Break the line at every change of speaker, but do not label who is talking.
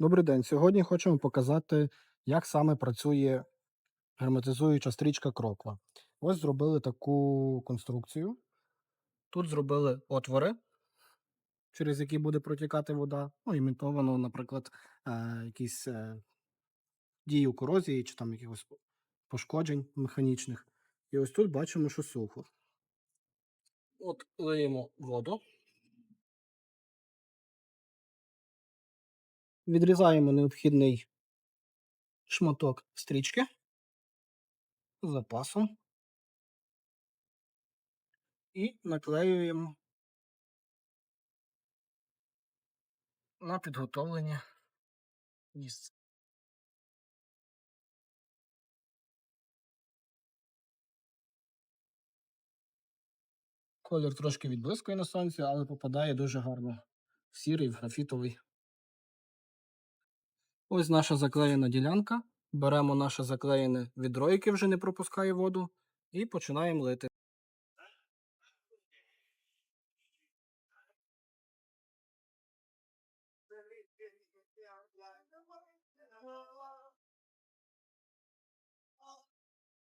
Добрий день. Сьогодні хочемо показати, як саме працює герметизуюча стрічка кроква. Ось зробили таку конструкцію. Тут зробили отвори, через які буде протікати вода. Ну, імітовано, наприклад, е, якісь е, дії корозії чи там якихось пошкоджень механічних. І ось тут бачимо, що сухо. От лиємо воду. Відрізаємо необхідний шматок стрічки з запасом і наклеюємо на підготовлення місця. Колір трошки відблискує на сонці, але попадає дуже гарно в сірий, в графітовий. Ось наша заклеєна ділянка. Беремо наше заклеєне відро, яке вже не пропускає воду, і починаємо лити.